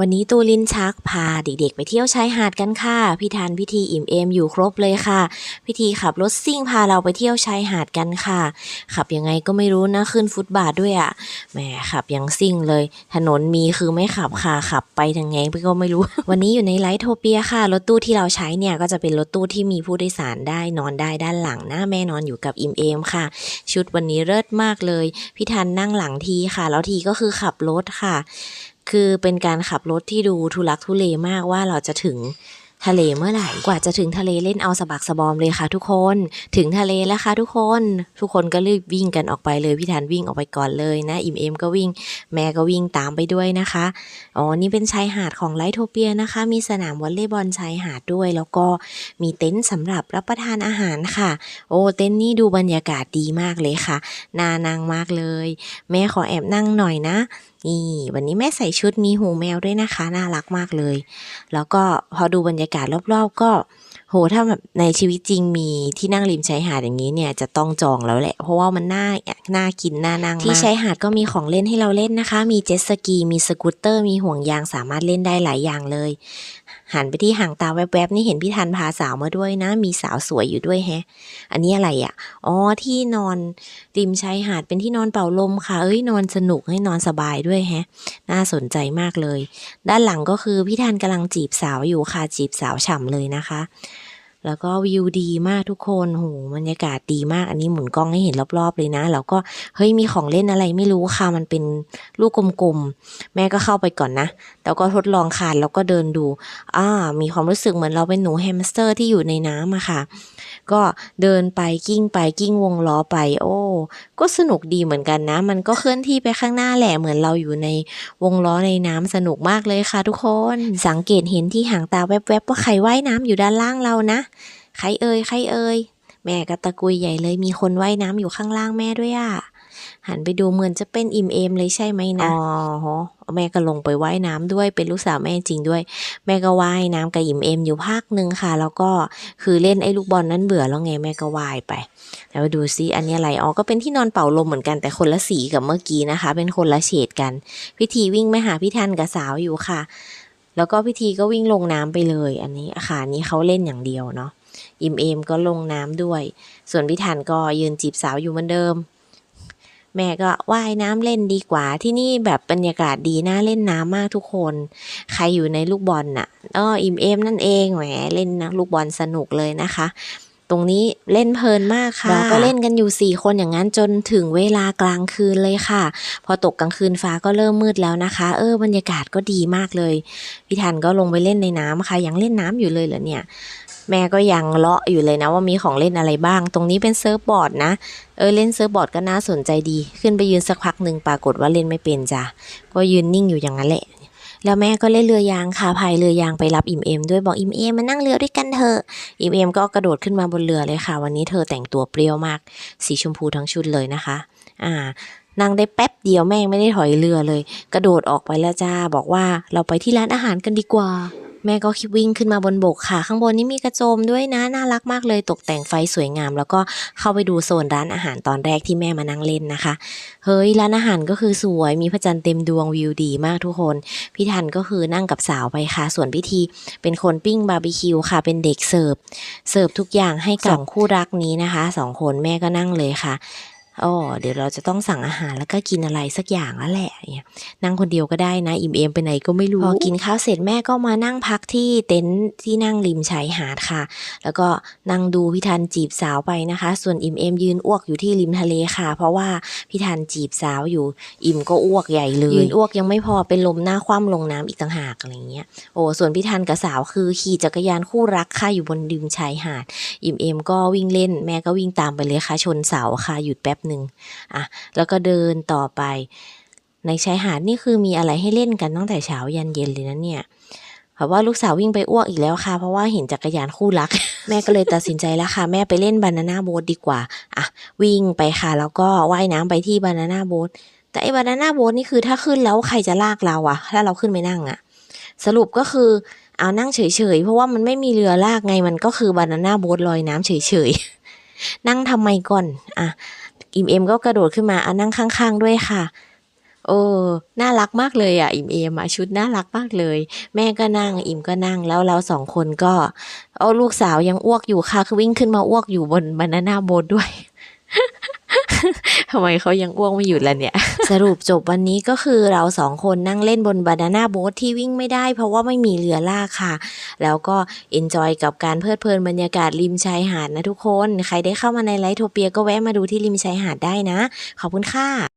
วันนี้ตูลินชักพาเด็กๆ ไปเที่ยวชายหาดกันค่ะ พี่ทันพิธีอิ่มเอมอยู่ครบเลยค่ะ พิธีขับรถซิ่งพาเราไปเที่ยวชายหาดกันค่ะ ขับยังไงก็ไม่รู้นะขึ้นฟุตบาทด้วยอะ่ะแหมขับยังซิ่งเลย ถนนมีคือไม่ขับค่ะขับไปทางไงก็ไม่รู้ วันนี้อยู่ในไลท์โทเปียค่ะ รถตู้ที่เราใช้เนี่ยก็จะเป็นรถตู้ที่มีผู้โดยสารได้นอนได้ด้านหลังหนะแม่นอนอยู่กับอิ่มเอมค่ะ ชุดวันนี้เลิศมากเลย พี่ทันนั่งหลังทีค่ะ แล้วทีก็คือขับรถค่ะ คือเป็นการขับรถที่ดูทุลักทุเลมากว่าเราจะถึงทะเลเมื่อไหร่ กว่าจะถึงทะเลเล่นเอาสะบักสะบอมเลยค่ะทุกคน ถึงทะเลแล้วค่ะทุกคน ทุกคนก็รีบวิ่งกันออกไปเลยพี่ธันวิ่งออกไปก่อนเลยนะ อิมเอมก็วิ่ง แม่ก็วิ่งตามไปด้วยนะคะ อ๋อ นี่เป็นชายหาดของไลท์โทเปียนะคะ มีสนามวอลเลย์บอลชายหาดด้วย แล้วก็มีเต็นท์สำหรับรับประทานอาหารค่ะ โอ้ เต็นท์นี่ดูบรรยากาศดีมากเลยค่ะ น่านั่งมากเลย แม่ขอแอบนั่งหน่อยนะ นี่วันนี้แม่ใส่ชุดมีหูแมวด้วยนะคะ น่ารักมากเลย แล้วก็พอดูบรรยากาศรอบๆ ก็ โหถ้าแบบในชีวิตจริงมีที่นั่งริมชายหาดอย่างนี้เนี่ยจะต้องจองแล้วแหละ เพราะว่ามันน่าน่ากินน่านั่งมากที่ชายหาดก็มีของเล่นให้เราเล่นนะคะ มีเจ็ตสกีมีสกูตเตอร์มีห่วงยางสามารถเล่นได้หลายอย่างเลย หันไปที่ห่างตาแวบๆนี่เห็นพี่ทันพาสาวมาด้วยนะ มีสาวสวยอยู่ด้วยแฮะ อันนี้อะไรอะ อ๋อที่นอนริมชายหาดเป็นที่นอนเป่าลมค่ะ เอ้ยนอนสนุกให้นอนสบายด้วยแฮะ น่าสนใจมากเลย ด้านหลังก็คือพี่ทันกำลังจีบสาวอยู่ค่ะจีบสาวฉ่ำเลยนะคะ แล้วก็วิวดีมากทุกคนโหบรรยากาศดีมาก อันนี้หมุนกล้องให้เห็นรอบๆเลยนะ แล้วก็เฮ้ยมีของเล่นอะไรไม่รู้ค่ะ มันเป็นลูกกลมๆ แม่ก็เข้าไปก่อนนะ แล้วก็ทดลองคานแล้วก็เดินดู อ่า มีความรู้สึกเหมือนเราเป็นหนูแฮมสเตอร์ที่อยู่ในน้ำอะค่ะ ก็เดินไปกิ้งไปกิ้งวงล้อไป โอ้ ก็สนุกดีเหมือนกันนะ มันก็เคลื่อนที่ไปข้างหน้าแหละเหมือนเราอยู่ในวงล้อในน้ำสนุกมากเลยค่ะทุกคน สังเกตเห็นที่หางตาแวบๆว่าใครว่ายน้ำอยู่ด้านล่างเรานะ ใครเอ่ยใครเอ่ยแม่กระตะกุยใหญ่เลยมีคนว่ายน้ำอยู่ข้างล่างแม่ด้วยอะ หันไปดูเหมือนจะเป็นอิมเอมเลยใช่ไหมนะอ๋อแม่ก็ลงไปว่ายน้ำด้วยเป็นลูกสาวแม่จริงด้วย แม่ก็ว่ายน้ำกับอิมเอมอยู่ภาคหนึ่งค่ะ แล้วก็คือเล่นไอ้ลูกบอลนั้นเบื่อแล้วไงแม่ก็ว่ายไป แล้วดูซิอันนี้อะไรอ๋อก็เป็นที่นอนเป่าลมเหมือนกันแต่คนละสีกับเมื่อกี้นะคะ เป็นคนละเฉดกัน พิธีวิ่งไปหาพี่ทันกับสาวอยู่ค่ะ แล้วก็พิธีก็วิ่งลงน้ำไปเลย อันนี้อาคารนี้เขาเล่นอย่างเดียวเนาะอิมเอมก็ลงน้ำด้วย ส่วนพี่ทันก็ยืนจีบสาวอยู่เหมือนเดิม แม่ก็ว่ายน้ำเล่นดีกว่าที่นี่แบบบรรยากาศดีน่าเล่นน้ำมากทุกคน ใครอยู่ในลูกบอลน่ะอ๋ออิมเอมนั่นเองแหมเล่นนะลูกบอลสนุกเลยนะคะ ตรงนี้เล่นเพลินมากค่ะเราก็เล่นกันอยู่ 4 คนอย่างนั้นจนถึงเวลากลางคืนเลยค่ะ พอตกกลางคืนฟ้าก็เริ่มมืดแล้วนะคะ เออบรรยากาศก็ดีมากเลยพี่ทันก็ลงไปเล่นในน้ำค่ะยังเล่นน้ำอยู่เลยเหรอเนี่ย แม่ก็ยังเลาะอยู่เลยนะว่ามีของเล่นอะไรบ้าง ตรงนี้เป็นเซิร์ฟบอร์ดนะ เออเล่นเซิร์ฟบอร์ดก็น่าสนใจดี ขึ้นไปยืนสักพักหนึ่งปรากฏว่าเล่นไม่เป็นจ้ะ ก็ยืนนิ่งอยู่อย่างนั้นแหละ แล้วแม่ก็เล่นเรือยางค่ะพายเรือยางไปรับอิมเอมด้วยบอกอิมเอมมานั่งเรือด้วยกันเถอะ อิมเอมก็กระโดดขึ้นมาบนเรือเลยค่ะ วันนี้เธอแต่งตัวเปรี้ยวมาก สีชมพูทั้งชุดเลยนะคะ อ่านั่งได้แป๊บเดียวแม่งไม่ได้ถอยเรือเลย กระโดดออกไปแล้วจ้าบอกว่าเราไปที่ร้านอาหารกันดีกว่า แม่ก็คิดวิ่งขึ้นมาบนบกค่ะ ข้างบนนี้มีกระโจมด้วยนะ น่ารักมากเลยตกแต่งไฟสวยงาม แล้วก็เข้าไปดูโซนร้านอาหารตอนแรกที่แม่มานั่งเล่นนะคะ เฮ้ยร้านอาหารก็คือสวยมีพระจันทร์เต็มดวงวิวดีมากทุกคน พี่ทันก็คือนั่งกับสาวไปค่ะ ส่วนพิธีเป็นคนปิ้งบาร์บีคิวค่ะ เป็นเด็กเสิร์ฟเสิร์ฟทุกอย่างให้กับสองคู่รักนี้นะคะสองคนแม่ก็นั่งเลยค่ะ อ๋อเดี๋ยวเราจะต้องสั่งอาหารแล้วก็กินอะไรสักอย่างแล้วแหละเนี่ยนั่งคนเดียวก็ได้นะอิ่มเอมไปไหนก็ไม่รู้พอกินข้าวเสร็จแม่ก็มานั่งพักที่เต็นท์ที่นั่งริมชายหาดค่ะ แล้วก็นั่งดูพี่ทันจีบสาวไปนะคะ ส่วนอิ่มเอมยืนอ้วกอยู่ที่ริมทะเลค่ะ เพราะว่าพี่ทันจีบสาวอยู่อิ่มก็อ้วกใหญ่เลยยืนอ้วกยังไม่พอเป็นลมหน้าคว่ำลงน้ำอีกต่างหากอะไรเงี้ยโอ้ส่วนพี่ทันกับสาวคือขี่จักรยานคู่รักค่ะอยู่บนริมชายหาด อิ่มเอมก็วิ่งเล่นแม่ก็วิ่งตามไปเลยค่ะชนเสาค่ะหยุดแป๊บหนึ่งอะแล้วก็เดินต่อไป ในชายหาดนี่คือมีอะไรให้เล่นกันตั้งแต่เช้ายันเย็นเลยนะเนี่ยเพราะว่าลูกสาววิ่งไปอ้วกอีกแล้วค่ะ เพราะว่าเห็นจักรยานคู่รัก แม่ก็เลยตัดสินใจแล้วค่ะ แม่ไปเล่นบานาน่าโบ๊ทดีกว่าอะวิ่งไปค่ะ แล้วก็ว่ายน้ำไปที่บานาน่าโบ๊ทแต่ไอ้บานาน่าโบ๊ทนี่คือถ้าขึ้นแล้วใครจะลากเราอะถ้าเราขึ้นไม่นั่งอะสรุปก็คือเอานั่งเฉยๆ เพราะว่ามันไม่มีเรือลากไงมันก็คือบานาน่าโบ๊ทลอยน้ำเฉยๆ นั่งทำไมก่อน อะ อิมเอ็มก็กระโดดขึ้นมาอานั่งข้าง ๆ ด้วยค่ะ โอ้น่ารักมากเลยอะ อิมเอมชุดน่ารักมากเลย แม่ก็นั่ง อิมก็นั่งแล้วเราสองคนก็ เอาลูกสาวยังอ้วกอยู่ค่ะคือวิ่งขึ้นมาอ้วกอยู่บนบานาน่าโบดด้วย ทำไมเขายังอ้วกไม่หยุดล่ะเนี่ย สรุปจบวันนี้ก็คือเราสองคนนั่งเล่นบนบานาน่าโบ๊ทที่วิ่งไม่ได้ เพราะว่าไม่มีเรือลากค่ะ แล้วก็เอนจอยกับการเพลิดเพลินบรรยากาศริมชายหาดนะทุกคน ใครได้เข้ามาในไลท์โทเปียก็แวะมาดูที่ริมชายหาดได้นะ ขอบคุณค่ะ